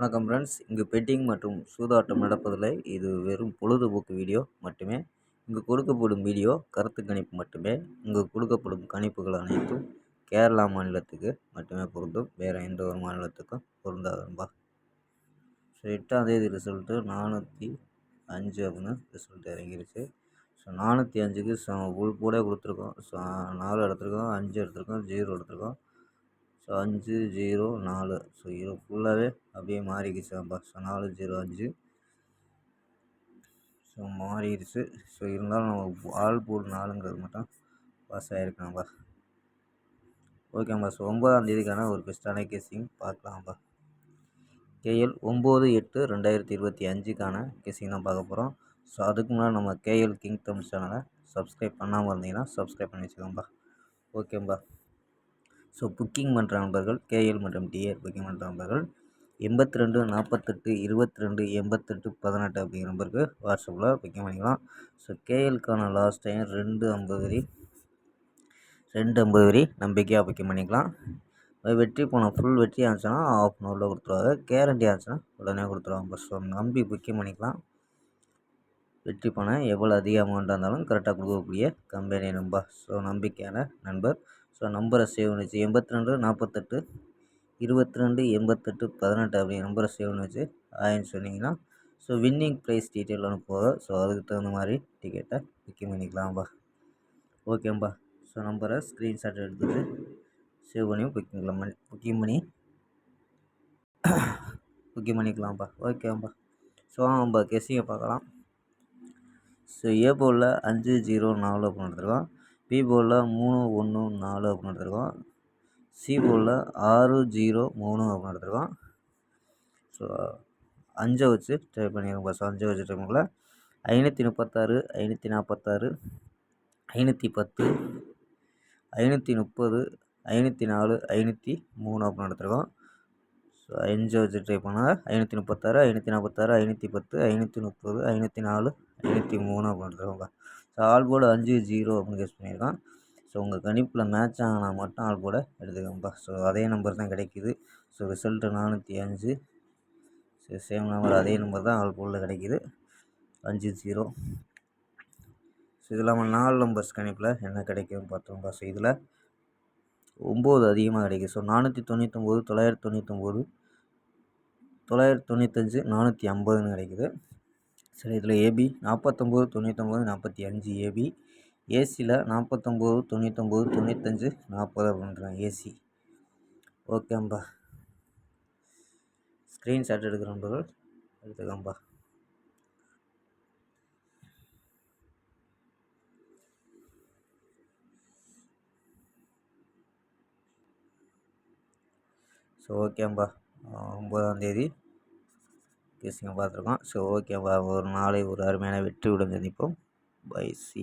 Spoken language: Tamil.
வணக்கம் ஃப்ரெண்ட்ஸ் இங்கு பெட்டிங் மற்றும் சூதாட்டம் நடப்பதில்லை. இது வெறும் பொழுதுபோக்கு வீடியோ மட்டுமே. இங்கு கொடுக்கப்படும் வீடியோ கருத்து கணிப்பு மட்டுமே. இங்கு கொடுக்கப்படும் கணிப்புகள் அனைத்தும் கேரளா மாநிலத்துக்கு மட்டுமே பொருந்தும். வேறு எந்த ஒரு மாநிலத்துக்கும் பொருந்தாது நண்பா ஸோ எட்டாம் தேதி ரிசல்ட்டு நானூற்றி அஞ்சு அப்படின்னு ரிசல்ட் இறங்கிருச்சு. ஸோ நானூற்றி அஞ்சுக்கு ச உள் கூட கொடுத்துருக்கோம். ஸோ நாலு எடுத்திருக்கோம் அஞ்சு எடுத்திருக்கோம் ஜீரோ எடுத்திருக்கோம். ஸோ அஞ்சு ஜீரோ நாலு. ஸோ இது ஃபுல்லாகவே அப்படியே மாறிக்கிச்சு நண்பா ஸோ நாலு ஜீரோ அஞ்சு. ஸோ மாறிடுச்சு. ஸோ இருந்தாலும் நம்ம ஆள் போடு நாலுங்கிறது மட்டும் பாஸ் ஆகிருக்கு நண்பா ஓகேம்பா ஸோ ஒம்பதாம் தேதிக்கான ஒரு பெஸ்ட்டான கேசிங் பார்க்கலாம்ப்பா கேஎல் ஒம்பது எட்டு ரெண்டாயிரத்தி இருபத்தி அஞ்சுக்கான கேசிங் தான் பார்க்க போகிறோம் ஸோ அதுக்கு முன்னாடி நம்ம கேஎல் கிங் தமிழ் சேனலை சப்ஸ்கிரைப் பண்ணாமல் இருந்தீங்கன்னா சப்ஸ்கிரைப் பண்ணி வச்சுக்கோம்பா ஓகேம்பா ஸோ புக்கிங் பண்ணுற நண்பர்கள் கேஎல் மற்றும் டிஏர் புக்கிங் பண்ணுற நண்பர்கள் எண்பத்தி ரெண்டு நாற்பத்தெட்டு இருபத்தி ரெண்டு எண்பத்தெட்டு பதினெட்டு அப்படிங்கிற நம்பருக்கு வாட்ஸ்அப்பில் புக்கிங் பண்ணிக்கலாம். ஸோ கேஎலுக்கான லாஸ்ட் டைம் ரெண்டு ஐம்பது வரி ரெண்டு ஐம்பது வரி நம்பிக்கையாக புக்கிங் பண்ணிக்கலாம். வெற்றி போன ஃபுல் வெற்றி ஆச்சுன்னா ஆஃப் அன் ஹவரில் கொடுத்துருவாங்க. கேரண்டி ஆச்சுன்னா உடனே கொடுத்துருவாங்க. ஸோ நம்பி புக்கிங் பண்ணிக்கலாம். வெற்றி பணம் எவ்வளோ அதிக அமௌண்ட்டாக இருந்தாலும் கரெக்டாக கொடுக்கக்கூடிய கம்பெனி நம்பர் ஸோ நம்பிக்கையான நண்பர் ஸோ நம்பரை சேவ் பண்ணி வச்சு எண்பத்தி ரெண்டு நாற்பத்தெட்டு இருபத்தி ரெண்டு எண்பத்தெட்டு பதினெட்டு அப்படிங்கிற நம்பரை சேவ் பண்ணி வச்சு ஆயின்னு சொன்னீங்கன்னா ஸோ வின்னிங் ப்ரைஸ் டீட்டெயில் அனுப்புவோம் ஸோ அதுக்கு தகுந்த மாதிரி டிக்கெட்டை புக்கிங் பண்ணிக்கலாம்ப்பா ஓகேம்பா ஸோ நம்பரை ஸ்க்ரீன்ஷாட் எடுத்துகிட்டு சேவ் பண்ணி புக்கிங் பண்ணி புக்கிங் பண்ணி புக்கிங் பண்ணிக்கலாம்ப்பா ஓகேம்பா ஸோ நம்ம கெஸ்ஸிங்கை பார்க்கலாம். ஸோ ஏ போலில் அஞ்சு ஜீரோ நாலு அப்படின்னு எடுத்துருக்கோம். பி போலில் மூணு ஒன்று நாலு அப்படின்னு எடுத்துருக்கோம். சி போலில் ஆறு ஜீரோ மூணு அப்படின்னு எடுத்துருக்கோம். ஸோ அஞ்சை வச்சு ட்ரை பண்ணிடுங்க பஸ் அஞ்சை வச்சு டைப் பண்ணல ஐநூற்றி முப்பத்தாறு ஐநூற்றி நாற்பத்தாறு ஐநூற்றி பத்து ஐநூற்றி முப்பது ஐநூற்றி நாலு ஐநூற்றி மூணு அப்படின்னு எடுத்துருக்கோம். ஸோ அஞ்சு வச்சு ட்ரை பண்ணால் ஐநூற்றி முப்பத்தாறு ஐநூற்றி நாற்பத்தாறு ஐநூற்றி பத்து ஐநூற்றி முப்பது ஐநூற்றி நாலு ஐநூற்றி மூணு அப்படின்றவங்க ஸோ ஆல் போர்டு அஞ்சு ஜீரோ அப்படின்னு கெஸ் பண்ணியிருக்கான். ஸோ உங்கள் கணிப்பில் மேட்ச் ஆனால் மட்டும் ஆள் போட எடுத்துக்கோங்கப்பா. ஸோ அதே நம்பர் தான் கிடைக்கிது. ஸோ ரிசல்ட்டு நானூற்றி அஞ்சு ஸோ சேம் நம்பர் அதே நம்பர் தான் ஆள் போர்டில் கிடைக்கிது. அஞ்சு ஜீரோ ஸோ இது இல்லாமல் நாலு நம்பர்ஸ் கணிப்பில் என்ன கிடைக்குதுன்னு பார்த்தோம்ப்பா ஸோ இதில் ஒம்பது அதிகமாக கிடைக்குது ஸோ நானூற்றி தொண்ணூத்தொம்பது தொள்ளாயிரத்தி தொண்ணூத்தொம்பது தொள்ளாயிரத்தி தொண்ணூத்தஞ்சு நானூற்றி ஐம்பதுன்னு கிடைக்குது. சரி இதில் ஏபி நாற்பத்தொம்போது தொண்ணூத்தொம்பது நாற்பத்தி அஞ்சு ஏபி ஏசியில் நாற்பத்தொம்போது தொண்ணூத்தொம்பது தொண்ணூத்தஞ்சு நாற்பது அப்படின்றாங்க ஏசி ஓகேம்பா ஸ்க்ரீன்ஷாட் எடுக்கிற நண்பர்கள். எடுத்துக்கோம்பா. ஸோ ஓகேம்பா ஒம்பதாந்தேதி கேஸுங்க பார்த்துருக்கோம். ஸோ ஓகேம்பா ஒரு நாளை ஒரு அருமையான வெற்றியுடன் சந்திப்போம் பை சி